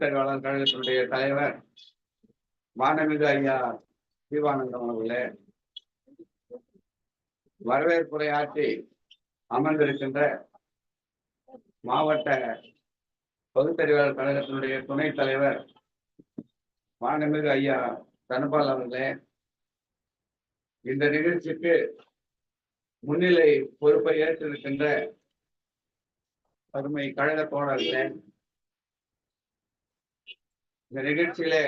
பத்திரிகையாளர் கழகத்தினுடைய தலைவர் மாணவிக ஐயா தீபானந்தம் அவர்களே வரவேற்புரையாற்றி அமர்ந்திருக்கின்ற மாவட்ட பகுத்தறிவாளர் கழகத்தினுடைய துணைத் தலைவர் மாண்புமிகு ஐயா தனபால் அவர்களே இந்த நிகழ்ச்சிக்கு முன்னிலை பொறுப்பை ஏற்றிருக்கின்ற அருமை கழக தோழர்களே இந்த நிகழ்ச்சியிலே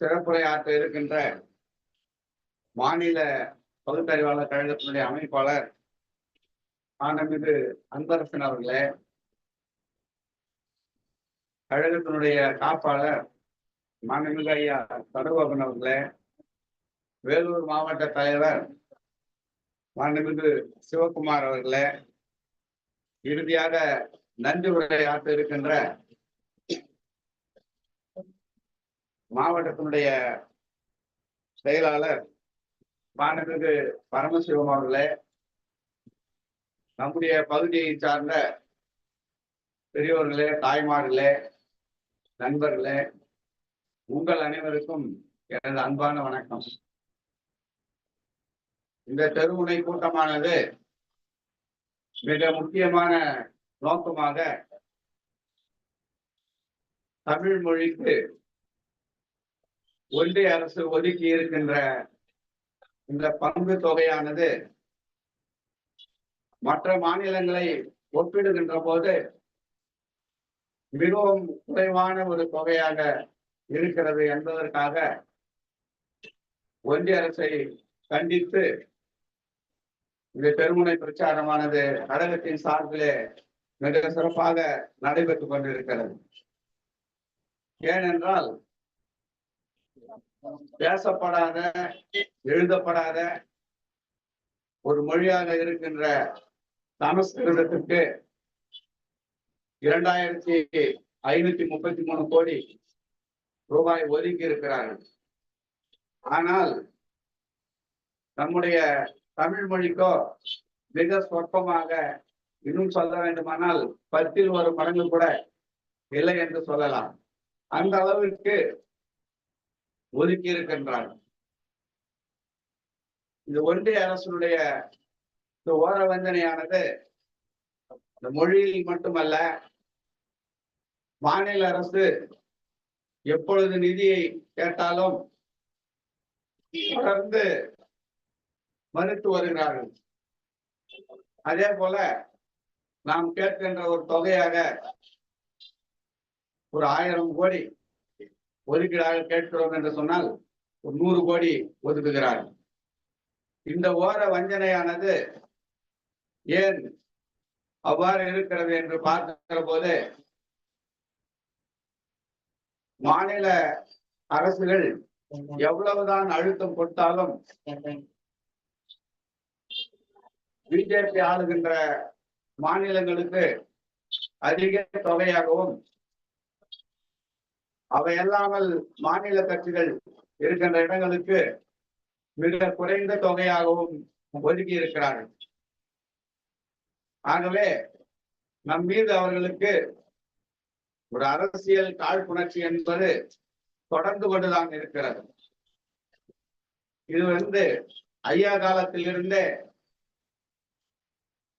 சிறப்புரை ஆற்ற இருக்கின்ற மாநில பகுத்தறிவாளர் கழகத்தினுடைய அமைப்பாளர் ஆனமிகு அன்பரசன் அவர்களே கழகத்தினுடைய காப்பாளர் மாண்புமிகு ஐயா சடகோபன் அவர்களே வேலூர் மாவட்ட தலைவர் மாண்புமிகு சிவகுமார் அவர்களே இறுதியாக நன்றி உரையாற்ற இருக்கின்ற மாவட்டத்தினுடைய செயலாளர் மாண்புமிகு பரமசிவம் அவர்களே நம்முடைய பகுதியை சார்ந்த பெரியோர்களே தாய்மார்களே நண்பர்களே உங்கள் அனைவருக்கும் எனது அன்பான வணக்கம். இந்த தெருமுனை கூட்டமானது மிக முக்கியமான நோக்கமாக தமிழ் மொழிக்கு ஒன்றிய அரசு ஒதுக்கி இருக்கின்ற இந்த பங்கு தொகையானது மற்ற மாநிலங்களை ஒப்பிடுகின்ற போது மிகவும் குறைவான ஒரு தொகையாக இருக்கிறது என்பதற்காக ஒன்றிய அரசை கண்டித்து இந்த பெருமுனை பிரச்சாரமானது கழகத்தின் சார்பிலே மிக சிறப்பாக நடைபெற்றுக் கொண்டிருக்கிறது. ஏனென்றால் பேசப்படாத எழுதப்படாத ஒரு மொழியாக இருக்கின்ற சமஸ்கிருதத்திற்கு இரண்டாயிரத்தி ஐநூத்தி முப்பத்தி மூணு கோடி ரூபாய் ஒதுக்கி இருக்கிறார்கள். ஆனால் நம்முடைய தமிழ் மொழிக்கோ மிக சொற்பமாக இன்னும் சொல்ல வேண்டுமானால் பத்தில் ஒரு மடங்கு கூட இல்லை என்று சொல்லலாம். அந்த அளவிற்கு ஒதுக்கி இருக்கின்றார் இந்த ஒன்றிய அரசுடைய இந்த ஓர வஞ்சனையானது இந்த மொழியில் மட்டுமல்ல மாநில அரசு எப்பொழுது நிதியை கேட்டாலும் தொடர்ந்து மறுத்து வருகிறார்கள். அதே போல நாம் கேட்கின்ற ஒரு தொகையாக ஒரு ஆயிரம் கோடி ஒதுக்கீடாக கேட்கிறோம் என்று சொன்னால் ஒரு நூறு கோடி ஒதுக்குகிறார்கள் இந்த ஓர வஞ்சனையானது ஏன் அவ்வாறு இருக்கிறது என்று பார்க்கிற போது மாநில அரசுகள் எவ்வளவுதான் அழுத்தம் கொடுத்தாலும் பிஜேபி ஆளுகின்ற மாநிலங்களுக்கு அதிக தொகையாகவும் அவை அல்லாமல் மாநில கட்சிகள் இருக்கின்ற இடங்களுக்கு மிக குறைந்த தொகையாகவும் ஒதுக்கி இருக்கிறார்கள். ஆகவே நம் மீது அவர்களுக்கு ஒரு அரசியல் காழ்ப்புணர்ச்சி என்பது தொடர்ந்து கொண்டுதான் இருக்கிறது. இது வந்து ஐயா காலத்தில் இருந்தே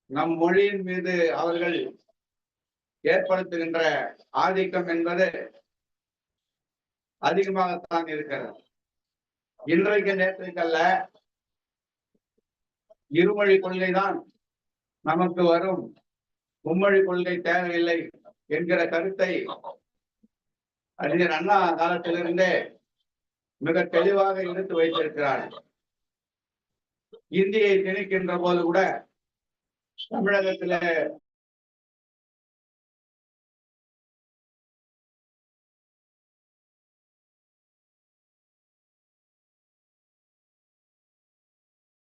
நம் மொழியின் மீது அவர்கள் ஏற்படுத்துகின்ற ஆதிக்கம் என்பது அதிகமாகத்தான் இருக்கிறது. இன்றைக்கு நேற்றுக்கல்ல இருமொழி கொள்கைதான் நமக்கு வரும். மும்மொழி கொள்கை தேவையில்லை என்கிற கருத்தை அறிஞர் அண்ணா காலத்திலிருந்தே மிக தெளிவாக எடுத்து வைத்திருக்கிறார். இந்தியை திணிக்கின்ற போது கூட தமிழகத்திலே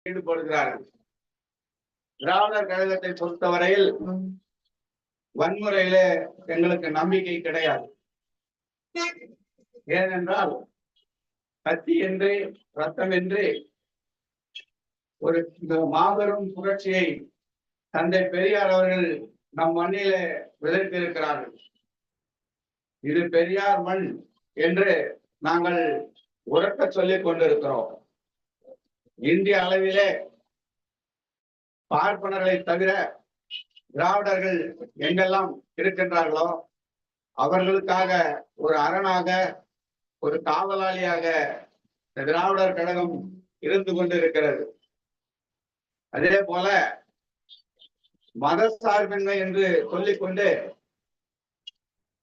ஈடுபடுகிறார்கள். திராவிடர் கழகத்தை பொறுத்தவரையில் வன்முறையில எங்களுக்கு நம்பிக்கை கிடையாது. ஏனென்றால் கத்தி என்று ரத்தம் என்று ஒரு இந்த மாபெரும் புரட்சியை தந்தை பெரியார் அவர்கள் நம் மண்ணிலே விதைத்திருக்கிறார்கள். இது பெரியார் மண் என்று நாங்கள் உரக்க சொல்லிக் கொண்டிருக்கிறோம். இந்திய அளவிலே பார்ப்பனர்களை தவிர திராவிடர்கள் எங்கெல்லாம் இருக்கின்றார்களோ அவர்களுக்காக ஒரு அரணாக ஒரு காவலாளியாக இந்த திராவிடர் கழகம் இருந்து கொண்டிருக்கிறது. அதே போல மத சார்பின்மை என்று சொல்லிக்கொண்டு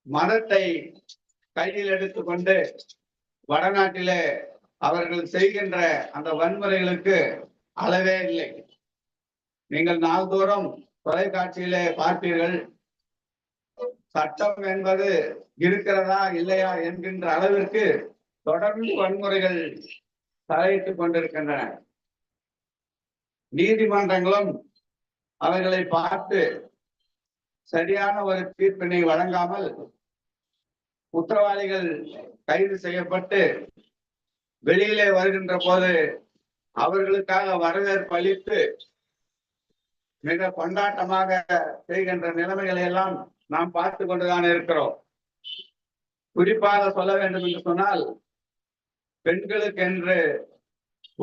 மதத்தை கையில் எடுத்துக்கொண்டு வடநாட்டிலே அவர்கள் செய்கின்ற அந்த வன்முறைகளுக்கு அளவே இல்லை. நீங்கள் நாள்தோறும் தொலைக்காட்சியிலே பார்ப்பீர்கள் சட்டம் என்பது இருக்கிறதா இல்லையா என்கின்ற அளவிற்கு தொடர்ந்து வன்முறைகள் தலையிட்டுக் கொண்டிருக்கின்றன. நீதிமன்றங்களும் அவர்களை பார்த்து சரியான ஒரு தீர்ப்பினை வழங்காமல் குற்றவாளிகள் கைது செய்யப்பட்டு வெளியிலே வருகின்ற போது அவர்களுக்காக வரவேற்பு அளித்து மிக கொண்டாட்டமாக செய்கின்ற நிலைமைகளை எல்லாம் நாம் பார்த்து கொண்டுதான் இருக்கிறோம். குறிப்பாக சொல்ல வேண்டும் என்று சொன்னால் பெண்களுக்கு என்று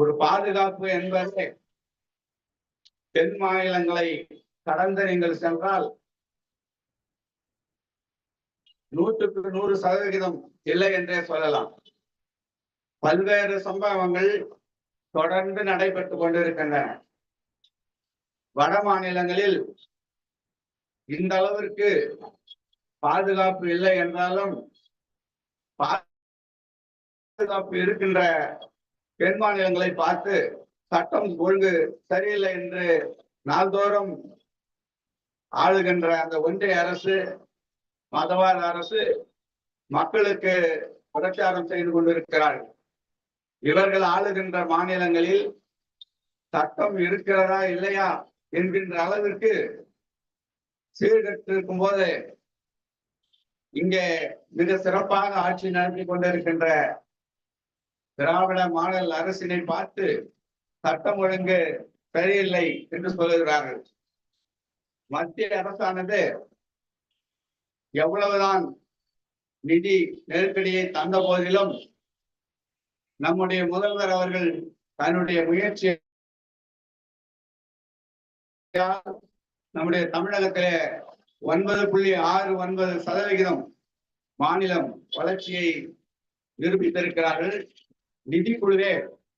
ஒரு பாதுகாப்பு என்பதே தென் மாநிலங்களை கடந்து நீங்கள் சென்றால் நூற்றுக்கு நூறு சதவிகிதம் இல்லை என்றே சொல்லலாம். பல்வேறு சம்பவங்கள் தொடர்ந்து நடைபெற்று கொண்டிருக்கின்றன. வட மாநிலங்களில் இந்த அளவிற்கு பாதுகாப்பு இல்லை என்றாலும் பாதுகாப்பு இருக்கின்ற தென் மாநிலங்களை பார்த்து சட்டம் ஒழுங்கு சரியில்லை என்று நாள்தோறும் ஆளுகின்ற அந்த ஒன்றிய அரசு மதவாத அரசு மக்களுக்கு பிரச்சாரம் செய்து கொண்டிருக்கிறார்கள். இவர்கள் ஆளுகின்ற மாநிலங்களில் சட்டம் இருக்கிறதா இல்லையா என்கின்ற அளவிற்கு சீர்கட்டிருக்கும் போது இங்கே மிக சிறப்பாக ஆட்சி நடத்தி கொண்டிருக்கின்ற திராவிட மாடல் அரசினை பார்த்து சட்டம் ஒழுங்கு சரியில்லை என்று சொல்லுகிறார்கள். மத்திய அரசானது எவ்வளவுதான் நிதி நெருக்கடியை தந்த போதிலும் நம்முடைய முதல்வர் அவர்கள் தன்னுடைய முயற்சி நம்முடைய தமிழகத்திலே ஒன்பது புள்ளி ஆறு ஒன்பது சதவிகிதம் மாநிலம் வளர்ச்சியை நிரூபித்திருக்கிறார்கள். நிதிக்குழுவே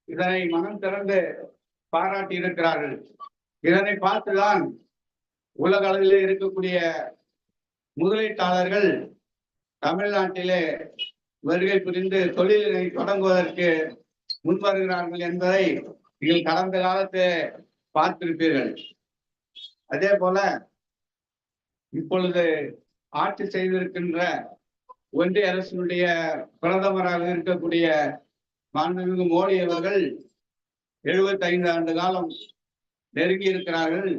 இதனை மனம் திறந்து பாராட்டி இருக்கிறார்கள். இதனை பார்த்துதான் உலக அளவில் இருக்கக்கூடிய முதலீட்டாளர்கள் தமிழ்நாட்டிலே வருகை புரிந்து தொழிலை தொடங்குவதற்கு முன் வருகிறார்கள் என்பதை நீங்கள் கடந்த காலத்தை பார்த்திருப்பீர்கள். அதே போல இப்பொழுது ஆட்சி செய்திருக்கின்ற ஒன்றிய அரசினுடைய பிரதமராக இருக்கக்கூடிய மாண்புமிகு மோடி அவர்கள் எழுபத்தி ஐந்து ஆண்டு காலம் நெருங்கி இருக்கிறார்கள்.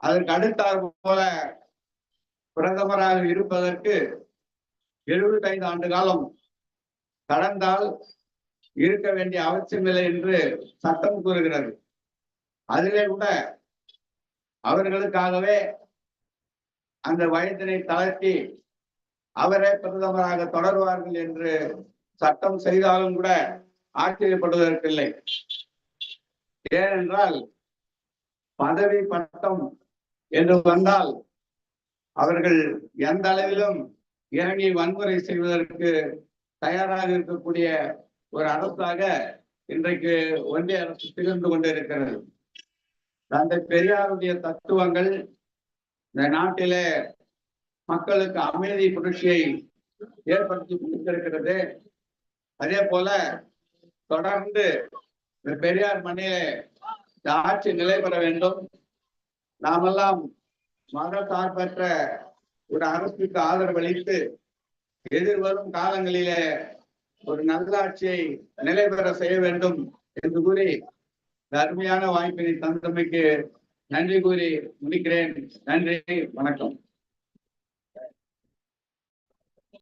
அதற்கு அடுத்தார் போல பிரதமராக இருப்பதற்கு எழுபத்தி ஐந்து ஆண்டு காலம் கடந்தால் இருக்க வேண்டிய அவசியமில்லை என்று சட்டம் கூறுகிறது. அதிலே கூட அவர்களுக்காகவே அந்த வயதினை தளர்த்தி அவரே பிரதமராக தொடர்வார்கள் என்று சட்டம் செய்தாலும் கூட ஆச்சரியப்படுவதற்கில்லை. ஏனென்றால் பதவி பட்டம் என்று வந்தால் அவர்கள் எந்த அளவிலும் இறங்கி வன்முறை செய்வதற்கு தயாராக இருக்கக்கூடிய ஒரு அரசாக இன்றைக்கு ஒன்றிய அரசு திகழ்ந்து கொண்டிருக்கிறது. தந்தை பெரியாருடைய தத்துவங்கள் இந்த நாட்டிலே மக்களுக்கு அமைதி புரட்சியை ஏற்படுத்தி கொடுத்திருக்கிறது. அதே போல தொடர்ந்து இந்த பெரியார் மண்ணிலே இந்த ஆட்சி நிலை பெற வேண்டும். நாமெல்லாம் மத சார்பற்ற ஒரு அரசுக்கு ஆதரவு அளித்து எதிர்வரும் காலங்களிலே ஒரு நல்லாட்சியை நிலைபெற செய்ய வேண்டும் என்று கூறி அருமையான வாய்ப்பினை தந்தமைக்கு நன்றி கூறி முடிக்கிறேன். நன்றி வணக்கம்.